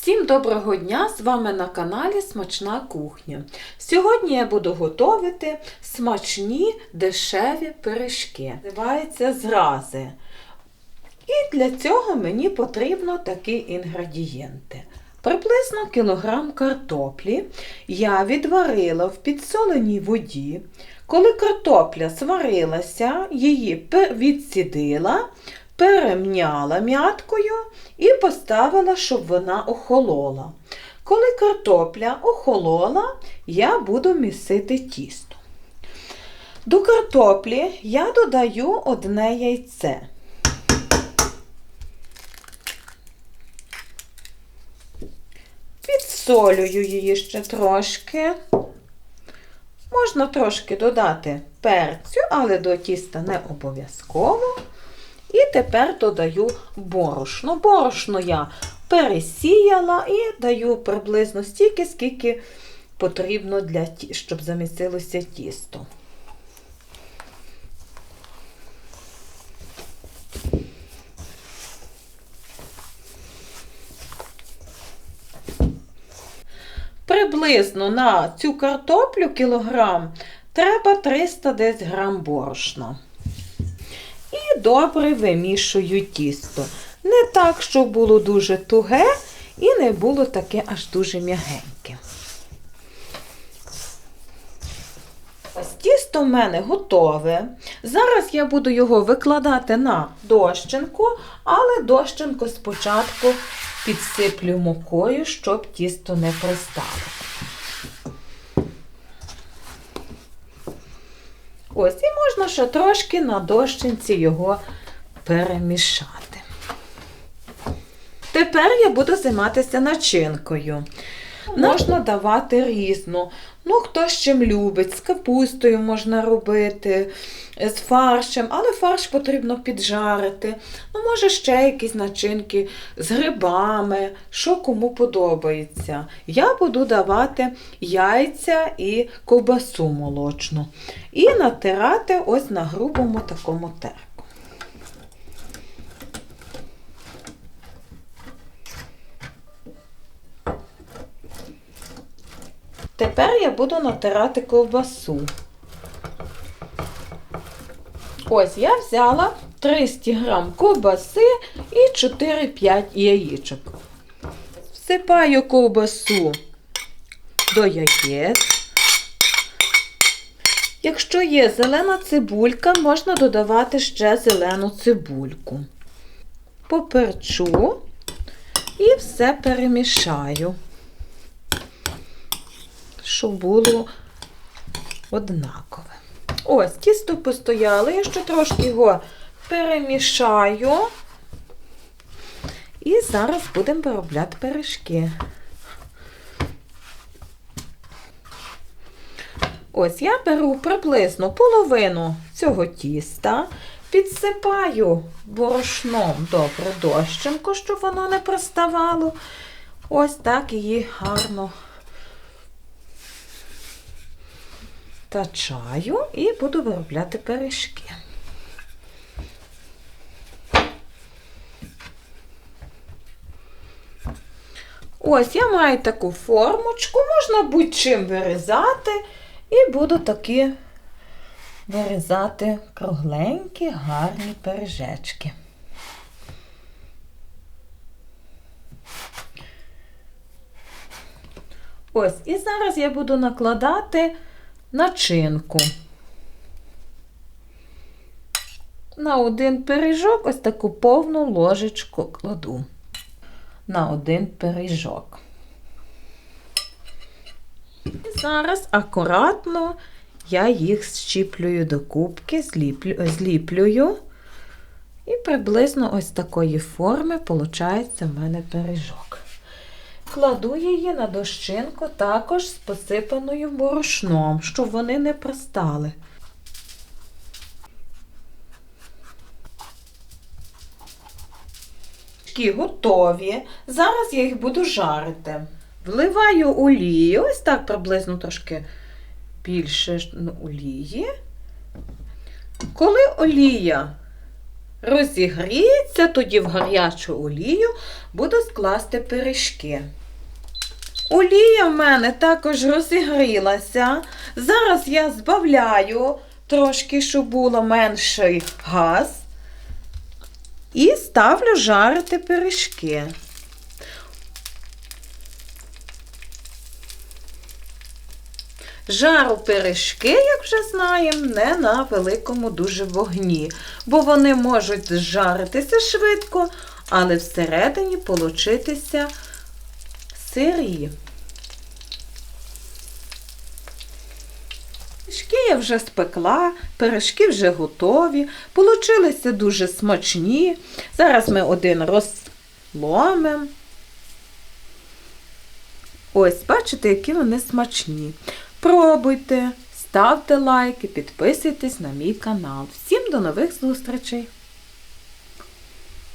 Всім доброго дня! З вами на каналі Смачна кухня. Сьогодні я буду готувати смачні дешеві пиріжки. Називається зрази. І для цього мені потрібно такі інгредієнти. Приблизно кілограм картоплі я відварила в підсоленій воді. Коли картопля сварилася, її відсідила, перемняла м'яткою і поставила, щоб вона охолола. Коли картопля охолола, я буду місити тісто. До картоплі я додаю одне яйце. Підсолюю її ще трошки. Можна трошки додати перцю, але до тіста не обов'язково. Тепер додаю борошно. Борошно я пересіяла і даю приблизно стільки, скільки потрібно, для, щоб замістилося тісто. Приблизно на цю картоплю кілограм треба 300 десь грам борошна. І добре вимішую тісто. Не так, щоб було дуже туге, і не було таке аж дуже м'ягеньке. Ось тісто в мене готове. Зараз я буду його викладати на дощинку, але дощинку спочатку підсиплю мукою, щоб тісто не пристало. Ось, і можна ще трошки на дощинці його перемішати. Тепер я буду займатися начинкою. Можна давати різну. Ну, хто з чим любить, з капустою можна робити, з фаршем, але фарш потрібно піджарити. Ну, може, ще якісь начинки з грибами, що кому подобається. Я буду давати яйця і ковбасу молочну. І натирати ось на грубому такому терку. Тепер я буду натирати ковбасу. Ось я взяла 300 грам ковбаси і 4-5 яєчок. Всипаю ковбасу до яєць. Якщо є зелена цибулька, можна додавати ще зелену цибульку. Поперчу і все перемішаю щоб було однакове. Ось, тісто постояло, я ще трошки його перемішаю. І зараз будемо виробляти пиріжки. Ось я беру приблизно половину цього тіста, підсипаю борошном добре дощенко, щоб воно не приставало. Ось так її гарно та чаю і буду виробляти пиріжки. Ось я маю таку формочку, можна будь-чим вирізати, і буду такі вирізати кругленькі, гарні пиріжечки. Ось, і зараз я буду накладати начинку. На один пиріжок ось таку повну ложечку кладу. На один пиріжок. І зараз акуратно я їх щіплюю до кубки, зліплю, зліплюю. І приблизно ось такої форми виходить в мене пиріжок. Кладу її на дощинку також з посипаною борошном, щоб вони не пристали. Готові. Зараз я їх буду жарити. Вливаю олію, ось так приблизно трошки більше ну, олії. Коли олія розігріється, тоді в гарячу олію буду скласти пиріжки. Олія в мене також розігрілася. Зараз я збавляю трошки, щоб було менший газ. І ставлю жарити пиріжки. Жару пиріжки, як вже знаємо, не на великому дуже вогні, бо вони можуть зжаритися швидко, але всередині получитися сирі. Пиріжки я вже спекла, пиріжки вже готові, получилися дуже смачні. Зараз ми один розломимо. Ось, бачите, які вони смачні. Пробуйте, ставте лайки, підписуйтесь на мій канал. Всім до нових зустрічей!